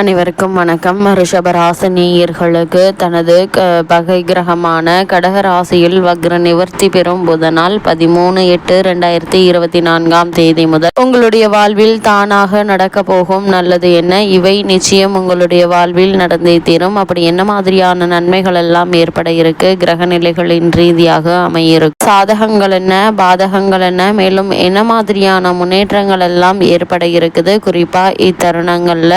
அனைவருக்கும் வணக்கம். ரிஷபராசினியர்களுக்கு தனது பகை கிரகமான கடகராசியில் வக்ர நிவர்த்தி பெறும் புதனால் பதிமூணு எட்டு ரெண்டாயிரத்தி இருபத்தி நான்காம் தேதி முதல் உங்களுடைய வாழ்வில் தானாக நடக்க போகும் நல்லது என்ன? இவை நிச்சயம் உங்களுடைய வாழ்வில் நடந்தே தீரும். அப்படி என்ன மாதிரியான நன்மைகள் எல்லாம் ஏற்பட இருக்கு? கிரக நிலைகளின் ரீதியாக அமையிருக்கும் சாதகங்கள் என்ன? பாதகங்கள் என்ன? மேலும் என்ன மாதிரியான முன்னேற்றங்கள் எல்லாம் ஏற்பட இருக்குது? குறிப்பா இத்தருணங்கள்ல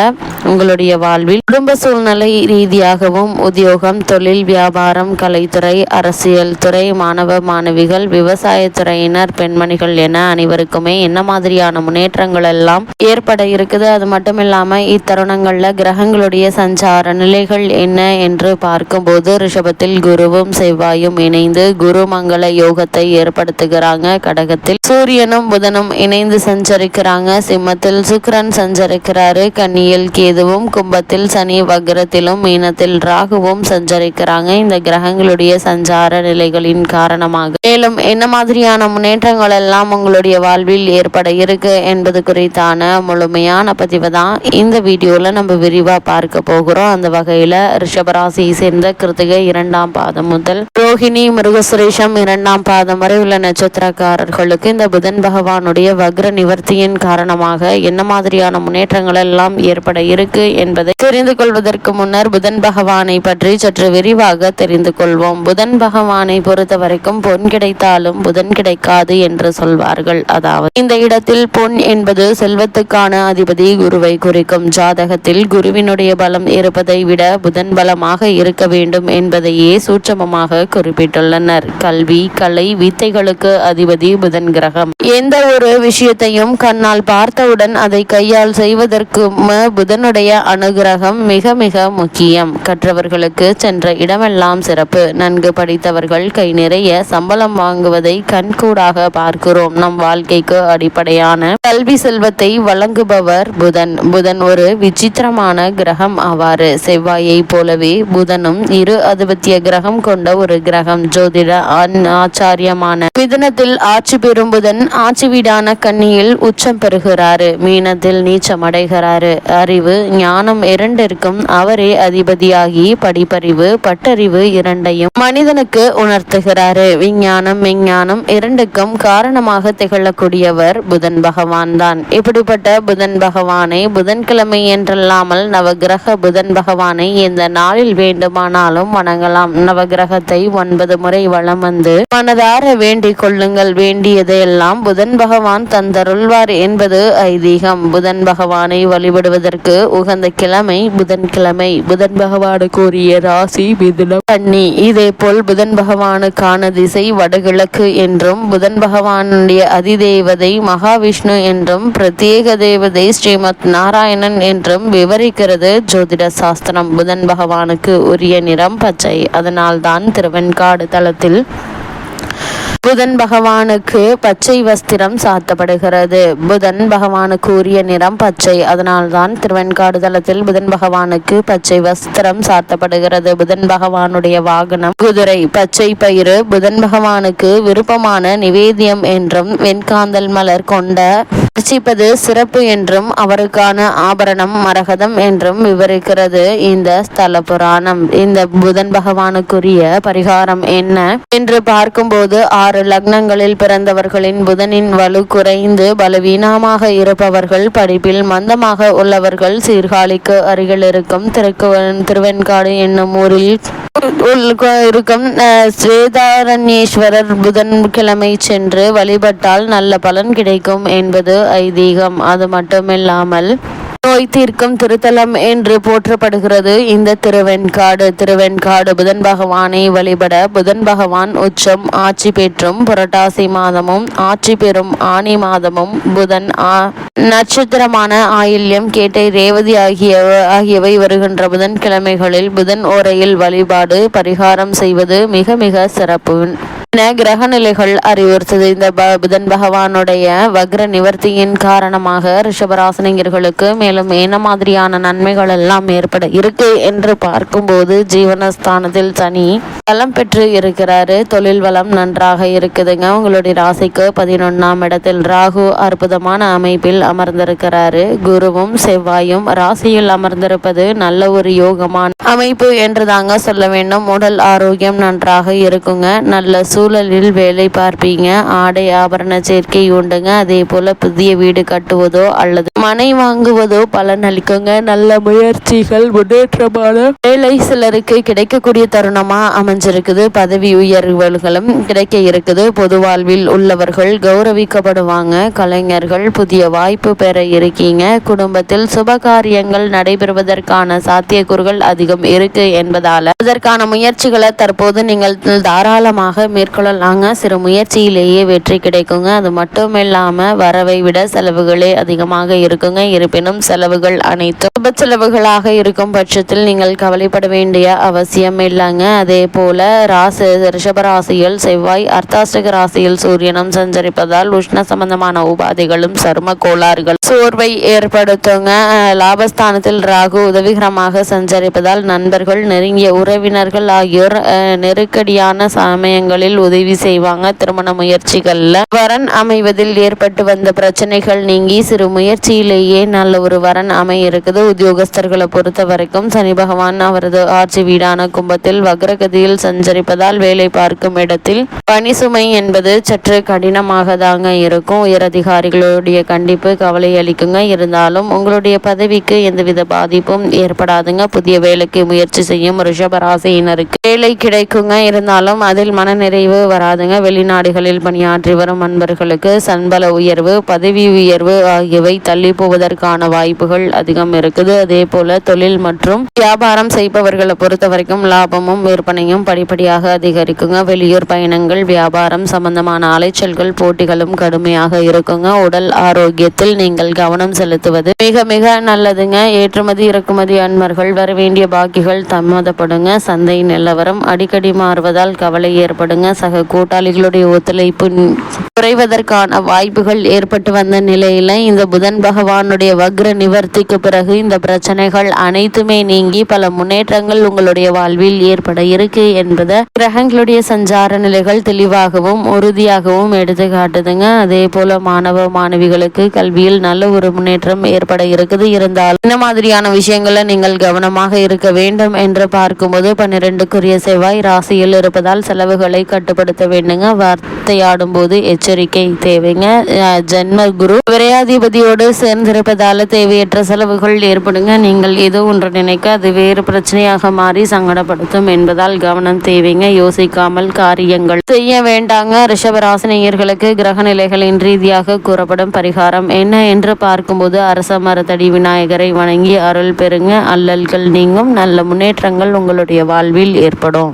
உங்கள் உங்களுடைய வாழ்வில் குடும்ப சூழ்நிலை ரீதியாகவும் உத்தியோகம் தொழில் வியாபாரம் கலைத்துறை அரசியல் துறை மாணவ மாணவிகள் விவசாயத்துறையினர் பெண்மணிகள் என அனைவருக்குமே என்ன மாதிரியான முன்னேற்றங்கள் எல்லாம் ஏற்பட இருக்குது? அது மட்டும் இல்லாம இத்தருணங்கள்ல கிரகங்களுடைய சஞ்சார நிலைகள் என்ன என்று பார்க்கும்போது ரிஷபத்தில் குருவும் செவ்வாயும் இணைந்து குரு மங்கள யோகத்தை ஏற்படுத்துகிறாங்க. கடகத்தில் சூரியனும் புதனும் இணைந்து சஞ்சரிக்கிறாங்க. சிம்மத்தில் சுக்கரன் சஞ்சரிக்கிறாரு. கன்னியில் கேதுவும் ராகுவும் கும்பத்தில் சனி வக்ரத்திலும் மீனத்தில் ராகுவும் சஞ்சரிக்கிறாங்க. இந்த கிரகங்களுடைய சஞ்சார நிலைகளின் காரணமாக. மேலும் என்ன மாதிரியான முன்னேற்றங்கள் எல்லாம் உங்களுடைய வாழ்வில் ஏற்பட இருக்கு என்பது குறித்தான முழுமையான பதிவு தான் இந்த வீடியோல நம்ம விரிவா பார்க்க போகிறோம். அந்த வகையில ரிஷபராசியை சேர்ந்த கிருத்திகை இரண்டாம் பாதம் முதல் ரோஹிணி மிருகசுரேஷம் இரண்டாம் பாதம் வரை உள்ள நட்சத்திரக்காரர்களுக்கு இந்த புதன் பகவானுடைய வக்ர நிவர்த்தியின் காரணமாக என்ன மாதிரியான முன்னேற்றங்கள் எல்லாம் ஏற்பட இருக்கு என்பதை தெரிந்து கொள்வதற்கு முன்னர் புதன் பகவானை பற்றி சற்று விரிவாக தெரிந்து கொள்வோம். புதன் பகவானை பொறுத்த வரைக்கும் பொன் கிடைத்தாலும் புதன் கிடைக்காது என்று சொல்வார்கள். அதாவது இந்த இடத்தில் பொன் என்பது செல்வத்துக்கான அதிபதி குருவை குறிக்கும். ஜாதகத்தில் குருவினுடைய பலம் இருப்பதை விட புதன் பலமாக இருக்க வேண்டும் என்பதையே சூட்சமமாக குறிப்பிட்டுள்ளனர். கல்வி கலை வித்தைகளுக்கு அதிபதி புதன் கிரகம். எந்த ஒரு விஷயத்தையும் கண்ணால் பார்த்தவுடன் அதை கையால் செய்வதற்கு புதனுடைய அனுகிரகம் மிக மிக முக்கியம். கற்றவர்களுக்கு சென்ற இடமெல்லாம் சிறப்பு. நன்கு படித்தவர்கள் கை நிறைய சம்பளம் வாங்குவதை கண்கூடாக பார்க்கிறோம். நம் வாழ்க்கைக்கு அடிப்படையான கல்வி செல்வத்தை வழங்குபவர் புதன். புதன் ஒரு விசித்திரமான கிரகம் ஆவாறு செவ்வாயை போலவே புதனும் இரு அதிபத்திய கிரகம் கொண்ட ஒரு கிரகம். ஜோதிட ஆச்சாரியமான மிதனத்தில் ஆட்சி பெறும் புதன் ஆட்சி வீடான கன்னியில் உச்சம் பெறுகிறாரு. மீனத்தில் நீச்சம் அடைகிறாரு. அறிவு ஞானம் இரண்டிற்கும் அவரே அதிபதியாகி படிப்பறிவு பட்டறிவு இரண்டையும் மனிதனுக்கு உணர்த்துகிறாரு. விஞ்ஞானம் விஞ்ஞானம் இரண்டுக்கும் காரணமாக திகழக்கூடியவர் புதன் பகவான் தான். இப்படிப்பட்ட புதன் பகவானை புதன்கிழமை என்றல்லாமல் நவகிரக புதன் பகவானை இந்த நாளில் வேண்டுமானாலும் வணங்கலாம். நவகிரகத்தை ஒன்பது முறை வளம் வந்து மனதார வேண்டிக் கொள்ளுங்கள். வேண்டியதையெல்லாம் புதன் பகவான் தந்தருள்வார் என்பது ஐதீகம். புதன் பகவானை வழிபடுவதற்கு உகந்த கிழமை புதன்கிழமை புதன் பகவானு கூறிய ராசி மிதுனம். கன்னி இதே போல் புதன் பகவானுக்கான திசை வடகிழக்கு என்றும் புதன் பகவானுடைய அதிதேவதை மகாவிஷ்ணு என்றும் பிரத்யேக தேவதை ஸ்ரீமத் நாராயணன் என்றும் விவரிக்கிறது ஜோதிட சாஸ்திரம். புதன் பகவானுக்கு உரிய நிறம் பச்சை. அதனால்தான் திருவெண்காடு தளத்தில் புதன் பகவானுக்கு பச்சை வஸ்திரம் சாத்தப்படுகிறது. புதன் பகவானுக்கு உரிய நிறம் பச்சை. அதனால்தான் திருவெண்காடு தளத்தில் புதன் பகவானுக்கு பச்சை வஸ்திரம் சாத்தப்படுகிறது. புதன் பகவானுடைய வாகனம் குதிரை பச்சை பயிறு. புதன் பகவானுக்கு விருப்பமான நிவேதியம் என்றும் வெண்காந்தல் மலர் கொண்ட அர்ச்சிப்பது சிறப்பு என்றும் அவருக்கான ஆபரணம் மரகதம் என்றும் விவரிக்கிறது. இந்த ஸ்தல புராணம் இந்த புதன் பகவானுக்குரிய பரிகாரம் என்ன? என்று பார்க்கும்போது ஆறு லக்னங்களில் பிறந்தவர்களின் புதனின் வலு குறைந்து பலவீனமாக இருப்பவர்கள் படிப்பில் மந்தமாக உள்ளவர்கள் சீர்காழிக்கு அருகில் இருக்கும் திருக்குவன் திருவெண்காடு என்னும் ஊரில் இருக்கும். ஸ்வேதாரண்யேஸ்வரர் புதன்கிழமை சென்று வழிபட்டால் நல்ல பலன் கிடைக்கும் என்பது ஐதீகம். அது மட்டுமில்லாமல் நோய் தீர்க்கும் திருத்தலம் என்று போற்றப்படுகிறது. இந்த திருவெண்காடு திருவெண்காடு புதன் பகவானை வழிபட புதன் பகவான் உச்சம் ஆட்சி பெற்றும் புரட்டாசி மாதமும் ஆட்சி பெறும் ஆணி மாதமும் புதன் நட்சத்திரமான ஆயில்யம் கேட்டை ரேவதி ஆகிய ஆகியவை வருகின்ற புதன்கிழமைகளில் புதன் ஓரையில் வழிபாடு பரிகாரம் செய்வது மிக மிக சிறப்பு. என கிரக நிலைகள் அறிவுறுத்தது. இந்த ப- புதன் பகவானுடைய வக்ர நிவர்த்தியின் காரணமாக ரிஷபராசினியர்களுக்கு மேலும் என்ன மாதிரியான நன்மைகள் எல்லாம் ஏற்பட இருக்கு என்று பார்க்கும்போது ஜீவனஸ்தானத்தில் சனி பலம் பெற்று இருக்கிறாரு. தொழில் வளம் நன்றாக இருக்குதுங்க. உங்களுடைய ராசிக்கு பதினொன்னாம் இடத்தில் ராகு அற்புதமான அமைப்பில் அமர்ந்திருக்கிறாரு. குருவும் செவ்வாயும் ராசியில் அமர்ந்திருப்பது நல்ல ஒரு யோகமான அமைப்பு என்று தாங்க சொல்ல வேண்டும். உடல் ஆரோக்கியம் நன்றாக இருக்குங்க. நல்ல சூழலில் வேலை பார்ப்பீங்க. ஆடை ஆபரண சேர்க்கை உண்டுங்க. அதே போல புதிய வீடு கட்டுவதோ அல்லது மனை வாங்குவதோ பலன் அளிக்குங்க. நல்ல முயற்சிகள் முன்னேற்றமான வேலை சிலருக்கு கிடைக்கக்கூடிய தருணமா அமைஞ்சிருக்குது. பதவி உயர்வுகளும் கிடைக்க இருக்குது. பொது வாழ்வில் உள்ளவர்கள் கௌரவிக்கப்படுவாங்க. கலைஞர்கள் புதிய வாய்ப்பு பெற இருக்கீங்க. குடும்பத்தில் சுப காரியங்கள் நடைபெறுவதற்கான சாத்தியக்கூறுகள் அதிகம் இருக்கு என்பதால அதற்கான முயற்சிகளை தற்போது நீங்கள் தாராளமாக மேற்கொள்ளலாங்க. சிறு முயற்சியிலேயே வெற்றி கிடைக்குங்க. அது மட்டும் இல்லாமல் வரவை விட செலவுகளே அதிகமாக இருக்குங்க. இருப்பினும் செலவுகள் அனைத்தும் சுப செலவுகளாக இருக்கும் பட்சத்தில் நீங்கள் கவலைப்பட வேண்டிய அவசியம் இல்லைங்க. அதே போல ராசி ரிஷபராசியில் செவ்வாய் அர்த்தாஷ்டக ராசியில் சூரியனும் சஞ்சரிப்பதால் உஷ்ண சம்பந்தமான உபாதைகளும் சரும கோளாறுகள் சோர்வை ஏற்படுத்துங்க. லாபஸ்தானத்தில் ராகு உதவிகரமாக சஞ்சரிப்பதால் நண்பர்கள் நெருங்கிய உறவினர்கள் ஆகியோர் நெருக்கடியான சமயங்களில் உதவி செய்வாங்க. திருமண முயற்சிகள்ல வரன் அமைவதில் ஏற்பட்டு வந்த பிரச்சனைகள் நீங்கி சிறு முயற்சியிலேயே நல்ல ஒரு வரன் அமைய இருக்குது உத்தியோகஸ்தர்களை பொறுத்த வரைக்கும் சனி பகவான் அவரது ஆட்சி வீடான கும்பத்தில் வக்ரகதியில் சஞ்சரிப்பதால் வேலை பார்க்கும் இடத்தில் பணி சுமை என்பது சற்று கடினமாக தாங்க இருக்கும். உயரதிகாரிகளுடைய கண்டிப்பு கவலை அளிக்குங்க. இருந்தாலும் உங்களுடைய பதவிக்கு எந்தவித பாதிப்பும் ஏற்படாதுங்க. புதிய வேலைக்கு முயற்சி செய்யும் ரிஷபராசியினருக்கு வேலை கிடைக்குங்க. இருந்தாலும் அதில் மனநிறை மனநிறைவு வராதுங்க. வெளிநாடுகளில் பணியாற்றி வரும் அன்பர்களுக்கு சம்பள உயர்வு பதவி உயர்வு ஆகியவை தள்ளி போவதற்கான வாய்ப்புகள் அதிகம் இருக்குது. அதே போல தொழில் மற்றும் வியாபாரம் செய்பவர்களை பொறுத்த வரைக்கும் லாபமும் விற்பனையும் படிப்படியாக அதிகரிக்குங்க. வெளியூர் பயணங்கள் வியாபாரம் சம்பந்தமான அலைச்சல்கள் போட்டிகளும் கடுமையாக இருக்குங்க. உடல் ஆரோக்கியத்தில் நீங்கள் கவனம் செலுத்துவது மிக மிக நல்லதுங்க. ஏற்றுமதி இறக்குமதி அன்பர்கள் வர வேண்டிய பாக்கிகள் தாமதப்படுங்க. சந்தை நிலவரம் அடிக்கடி மாறுவதால் கவலை ஏற்படுங்க. சக கூட்டாளிகளுடைய ஒத்துழைப்பு குறைவதற்கான வாய்ப்புகள் ஏற்பட்டு வந்த நிலையில இந்த புதன் பகவானுடைய வக்ர நிவர்த்திக்கு பிறகு இந்த பிரச்சனைகள் அனைத்துமே நீங்கி பல முன்னேற்றங்கள் உங்களுடைய வாழ்வில் ஏற்பட இருக்கு என்பதை கிரகங்களுடைய சஞ்சார நிலைகள் தெளிவாகவும் உறுதியாகவும் எடுத்து காட்டுதுங்க. அதே போல மாணவ மாணவிகளுக்கு கல்வியில் நல்ல ஒரு முன்னேற்றம் ஏற்பட இருக்குது. இருந்தாலும் இந்த மாதிரியான விஷயங்களை நீங்கள் கவனமாக இருக்க வேண்டும் என்று பார்க்கும்போது பன்னிரெண்டுக்குரிய செவ்வாய் ராசியில் இருப்பதால் செலவுகளை கட்டுப்படுத்த வேண்டுங்க. வார்த்தையாடும் போது எச்சரிக்கை தேவைங்க. ஜென்ம குரு விரையாதிபதியோடு சேர்ந்திருப்பதால தேவையற்ற செலவுகள் ஏற்படுங்க. நீங்கள் ஏதோ ஒன்று நினைக்க அது வேறு பிரச்சனையாக மாறி சங்கடப்படுத்தும் என்பதால் கவனம் தேவைங்க. யோசிக்காமல் காரியங்கள் செய்ய வேண்டாங்க. ரிஷபராசினியர்களுக்கு கிரக நிலைகளின் ரீதியாக கூறப்படும் பரிகாரம் என்ன என்று பார்க்கும்போது அரச மரத்தடி விநாயகரை வணங்கி அருள் பெறுங்க. அல்லல்கள் நீங்கும். நல்ல முன்னேற்றங்கள் உங்களுடைய வாழ்வில் ஏற்படும்.